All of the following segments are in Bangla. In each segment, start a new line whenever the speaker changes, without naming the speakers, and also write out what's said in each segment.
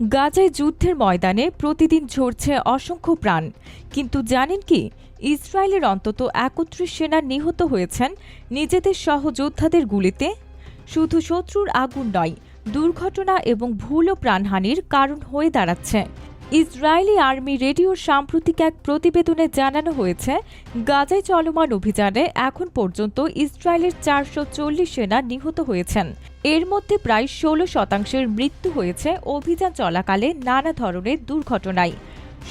গাজায় যুদ্ধের ময়দানে প্রতিদিন ঝরছে অসংখ্য প্রাণ। কিন্তু জানেন কি, ইসরায়েলের অন্তত একত্রিশ সেনা নিহত হয়েছেন নিজেদের সহযোদ্ধাদের গুলিতে? শুধু শত্রুর আগুন নয়, দুর্ঘটনা এবং ভুল ও প্রাণহানির কারণ হয়ে দাঁড়াচ্ছে। ইসরায়েলি আর্মি রেডিওর সাম্প্রতিক এক প্রতিবেদনে জানানো হয়েছে, গাজায় চলমান অভিযানে এখন পর্যন্ত ইসরায়েলের চারশো চল্লিশ সেনা নিহত হয়েছেন। এর মধ্যে প্রায় ষোলো শতাংশের মৃত্যু হয়েছে অভিযান চলাকালে নানা ধরনের দুর্ঘটনায়।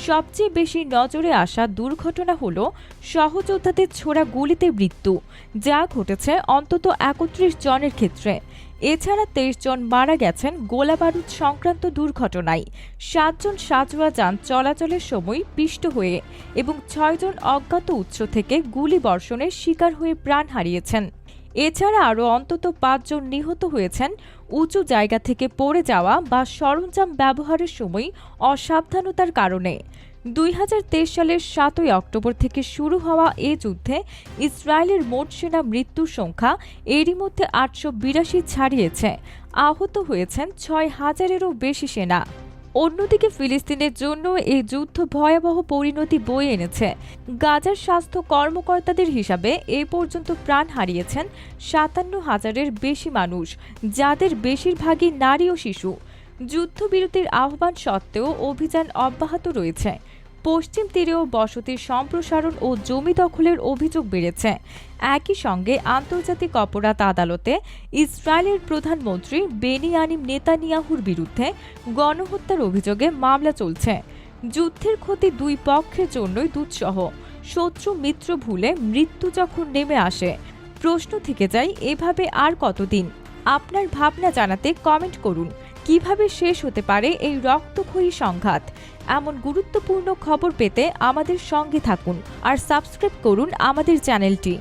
সবচেয়ে বেশি নজরে আসা দুর্ঘটনা হল সহযোদ্ধাদের ছোড়া গুলিতে মৃত্যু, যা ঘটেছে অন্তত একত্রিশ জনের ক্ষেত্রে। এছাড়া তেইশ জন মারা গেছেন গোলাবারুদ সংক্রান্ত দুর্ঘটনায়। সাতজন সাজোয়া যান চলাচলের সময় পিষ্ট হয়ে এবং ছয়জন অজ্ঞাত উৎস থেকে গুলি বর্ষণের শিকার হয়ে প্রাণ হারিয়েছেন। এছাড়া আরও অন্তত পাঁচজন নিহত হয়েছেন। উঁচু জায়গা থেকে পড়ে যাওয়া বা সরঞ্জাম ব্যবহারের সময় অসাবধানতার কারণে। দুই হাজার তেইশ সালের সাতই অক্টোবর থেকে শুরু হওয়া এ যুদ্ধে ইসরায়েলের মোট সেনা মৃত্যুর সংখ্যা এরই মধ্যে আটশো বিরাশি ছাড়িয়েছে। আহত হয়েছেন ছয় হাজারেরও বেশি সেনা। অন্যদিকে ফিলিস্তিনের জন্য এই যুদ্ধ ভয়াবহ পরিণতি বয়ে এনেছে। গাজার স্বাস্থ্য কর্মকর্তাদের হিসাবে এ পর্যন্ত প্রাণ হারিয়েছেন সাতান্ন হাজারের বেশি মানুষ, যাদের বেশিরভাগই নারী ও শিশু। যুদ্ধবিরতির আহ্বান সত্ত্বেও অভিযান অব্যাহত রয়েছে। পশ্চিম তীরেও বসতির সম্প্রসারণ ও জমি দখলের অভিযোগ বেড়েছে। একই সঙ্গে আন্তর্জাতিক অপরাধ আদালতে ইসরায়েলের প্রধানমন্ত্রী বেনিয়ানিম নেতানিয়াহুর বিরুদ্ধে গণহত্যার অভিযোগে মামলা চলছে। যুদ্ধের ক্ষতি দুই পক্ষের জন্যই দুঃসহ শত্রু মিত্র ভুলে মৃত্যু যখন নেমে আসে, প্রশ্ন থেকে যায়, এভাবে আর কতদিন? আপনার ভাবনা জানাতে কমেন্ট করুন। কীভাবে শেষ হতে পারে এই রক্তক্ষয়ী সংঘাত? এমন গুরুত্বপূর্ণ খবর পেতে আমাদের সঙ্গে থাকুন আর সাবস্ক্রাইব করুন আমাদের চ্যানেলটি।